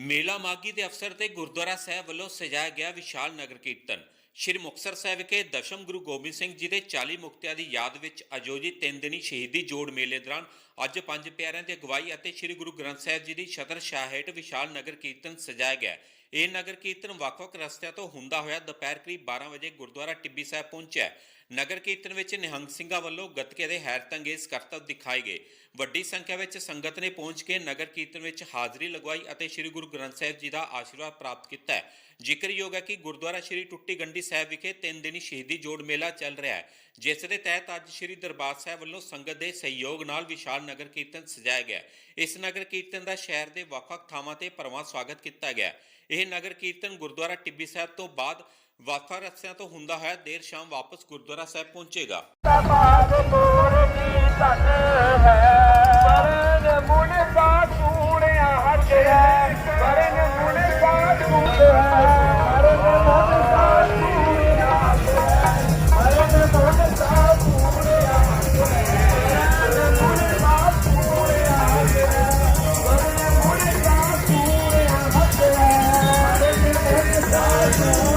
ਮੇਲਾ ਮਾਗੀ ਦੇ ਅਫਸਰ ਤੇ ਗੁਰਦੁਆਰਾ ਸਾਹਿਬ ਵੱਲੋਂ ਸਜਾਇਆ ਗਿਆ ਵਿਸ਼ਾਲ ਨਗਰ ਕੀਰਤਨ। ਸ਼੍ਰੀ ਮੁਕਤਸਰ ਸਾਹਿਬ ਵਿਖੇ ਦਸ਼ਮ ਗੁਰੂ ਗੋਬਿੰਦ ਸਿੰਘ ਜੀ ਦੇ 40 ਮੁਕਤਿਆਂ ਦੀ ਯਾਦ ਵਿੱਚ ਆਯੋਜਿਤ ਤਿੰਨ ਦਿਨੀ ਸ਼ਹੀਦੀ ਜੋੜ ਮੇਲੇ ਦੌਰਾਨ ਅੱਜ ਪੰਜ ਪਿਆਰਿਆਂ ਦੀ ਅਗਵਾਈ ਅਤੇ ਸ਼੍ਰੀ ਗੁਰੂ ਗ੍ਰੰਥ ਸਾਹਿਬ ਜੀ ਦੀ ਛਤਰ ਛਾਇਆ ਹੇਠ ਵਿਸ਼ਾਲ ਨਗਰ ਕੀਰਤਨ ਸਜਾਇਆ ਗਿਆ। ਇਹ ਨਗਰ ਕੀਰਤਨ ਵੱਖ-ਵੱਖ ਰਸਤਿਆਂ ਤੋਂ ਹੁੰਦਾ ਹੋਇਆ ਦੁਪਹਿਰ ਕਰੀਬ 12 ਵਜੇ ਗੁਰਦੁਆਰਾ ਟਿੱਬੀ ਸਾਹਿਬ ਪਹੁੰਚਿਆ ਨਗਰ ਕੀਰਤਨ ਵਿੱਚ ਨਿਹੰਗ ਸਿੰਘਾਂ ਵੱਲੋਂ ਗੱਤਕੇ ਦੇ ਹੈਰਤ ਅੰਗੇਜ਼ ਕਰਤੱਵ ਦਿਖਾਏ ਗਏ। ਵੱਡੀ ਸੰਖਿਆ ਵਿੱਚ ਸੰਗਤ ਨੇ ਪਹੁੰਚ ਕੇ ਨਗਰ ਕੀਰਤਨ ਵਿੱਚ ਹਾਜ਼ਰੀ ਲਗਵਾਈ ਅਤੇ ਸ੍ਰੀ ਗੁਰੂ ਗ੍ਰੰਥ ਸਾਹਿਬ ਜੀ ਦਾ ਆਸ਼ੀਰਵਾਦ ਪ੍ਰਾਪਤ ਕੀਤਾ ਹੈ। ਜ਼ਿਕਰਯੋਗ ਹੈ ਕਿ ਗੁਰਦੁਆਰਾ ਸ੍ਰੀ ਟੁੱਟੀ ਗੰਡੀ ਸਾਹਿਬ ਵਿਖੇ ਤਿੰਨ ਦਿਨੀ ਸ਼ਹੀਦੀ ਜੋੜ ਮੇਲਾ ਚੱਲ ਰਿਹਾ ਹੈ, ਜਿਸ ਦੇ ਤਹਿਤ ਅੱਜ ਸ੍ਰੀ ਦਰਬਾਰ ਸਾਹਿਬ ਵੱਲੋਂ ਸੰਗਤ ਦੇ ਸਹਿਯੋਗ ਨਾਲ ਵਿਸ਼ਾਲ ਨਗਰ ਕੀਰਤਨ ਸਜਾਇਆ ਗਿਆ ਇਸ ਨਗਰ ਕੀਰਤਨ ਦਾ ਸ਼ਹਿਰ ਦੇ ਵੱਖ-ਵੱਖ ਥਾਵਾਂ ਤੇ ਭਰਵਾਂ ਸਵਾਗਤ ਕੀਤਾ ਗਿਆ ਇਹ ਨਗਰ ਕੀਰਤਨ ਗੁਰਦੁਆਰਾ ਟਿੱਬੀ ਸਾਹਿਬ ਤੋਂ ਬਾਅਦ ਵੱਖ-ਵੱਖ ਰਸਤਿਆਂ ਤੋਂ ਹੁੰਦਾ ਹੈ। ਦੇਰ ਸ਼ਾਮ ਵਾਪਸ ਗੁਰਦੁਆਰਾ ਸਾਹਿਬ ਪਹੁੰਚੇਗਾ। ਮੁਨ ਦਾ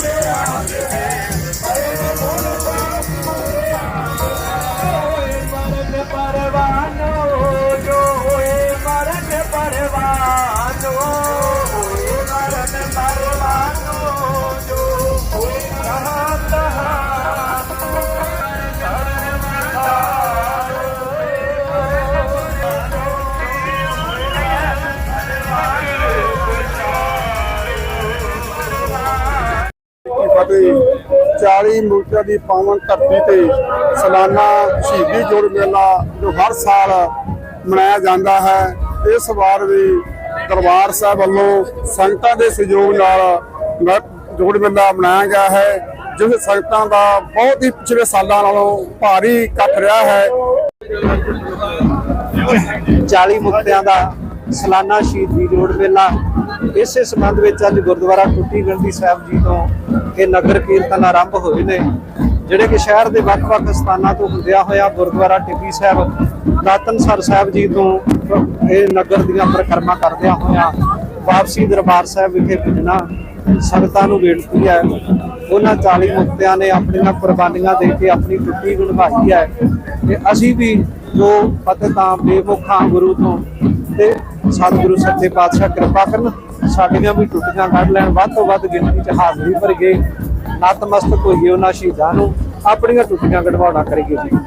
ਫਤਿਹ 40 ਮੁਲਕਾਂ ਦੀ ਪਾਵਨ ਧਰਤੀ ਤੇ ਸਾਲਾਨਾ ਸ਼ਹੀਦੀ ਜੋੜ ਮੇਲਾ ਜੋ ਹਰ ਸਾਲ ਮਨਾਇਆ ਜਾਂਦਾ ਹੈ। ਇਸ ਵਾਰ ਵੀ ਦਰਬਾਰ ਸਾਹਿਬ ਵੱਲੋਂ ਸੰਗਤਾਂ ਦੇ ਸਹਿਯੋਗ ਨਾਲ ਜੋੜ ਮੇਲਾ ਮਨਾਇਆ ਗਿਆ ਹੈ, ਜਿਸ ਸੰਗਤਾਂ ਦਾ ਬਹੁਤ ਹੀ ਪਿਛਲੇ ਸਾਲਾਂ ਨਾਲੋਂ ਭਾਰੀ ਇਕੱਠ ਰਿਹਾ ਹੈ। 40 ਮੁਕਤਿਆਂ ਦਾ ਸਾਲਾਨਾ ਸ਼ਹੀਦੀ ਜੋੜ ਮੇਲਾ ਇਸੇ ਸੰਬੰਧ ਵਿੱਚ ਅੱਜ ਗੁਰਦੁਆਰਾ ਟੁੱਟੀ ਗੰਢੀ ਸਾਹਿਬ ਜੀ ਤੋਂ ਇਹ ਨਗਰ ਕੀਰਤਨ ਆਰੰਭ ਹੋਏ ਨੇ, ਜਿਹੜੇ ਕਿ ਸ਼ਹਿਰ ਦੇ ਵੱਖ-ਵੱਖ ਸਥਾਨਾਂ ਤੋਂ ਹੁੰਦਿਆਂ ਹੋਇਆ ਗੁਰਦੁਆਰਾ ਟਿੱਬੀ ਸਾਹਿਬ ਦਾਤਨਸਰ ਸਾਹਿਬ ਜੀ ਤੋਂ ਇਹ ਨਗਰ ਦੀਆਂ ਪਰਿਕਰਮਾ ਕਰਦਿਆਂ ਹੋਇਆ ਵਾਪਸੀ ਦਰਬਾਰ ਸਾਹਿਬ ਵਿਖੇ ਪੁੱਜਣਾ ਸੰਗਤਾਂ ਨੂੰ ਬੇਨਤੀ ਹੈ। ਉਹਨਾਂ 40 ਮੁਕਤਿਆਂ ਨੇ ਆਪਣੀਆਂ ਕੁਰਬਾਨੀਆਂ ਦੇ ਕੇ ਆਪਣੀ ਟੁੱਟੀ ਨਿਭਾਈ ਹੈ ਤੇ ਅਸੀਂ ਵੀ ਜੋ ਫਤਿਹਤਾਂ ਬੇਮੁਖਾਂ ਗੁਰੂ ਤੋਂ ਤੇ ਸਤਿਗੁਰੂ ਸੱਚੇ ਪਾਤਸ਼ਾਹ ਕਿਰਪਾ ਕਰਨ ਸਾਡੀਆਂ ਵੀ ਟੁੱਟੀਆਂ ਕੱਢ ਲੈਣ, ਵੱਧ ਤੋਂ ਵੱਧ ਗਿਣਤੀ 'ਚ ਹਾਜ਼ਰੀ ਭਰੀਏ, ਨਤਮਸਤਕ ਹੋਈਏ ਉਹਨਾਂ ਸ਼ਹੀਦਾਂ ਨੂੰ, ਆਪਣੀਆਂ ਟੁੱਟੀਆਂ ਕਢਵਾਉਣਾ ਕਰੀਏ ਜੀ।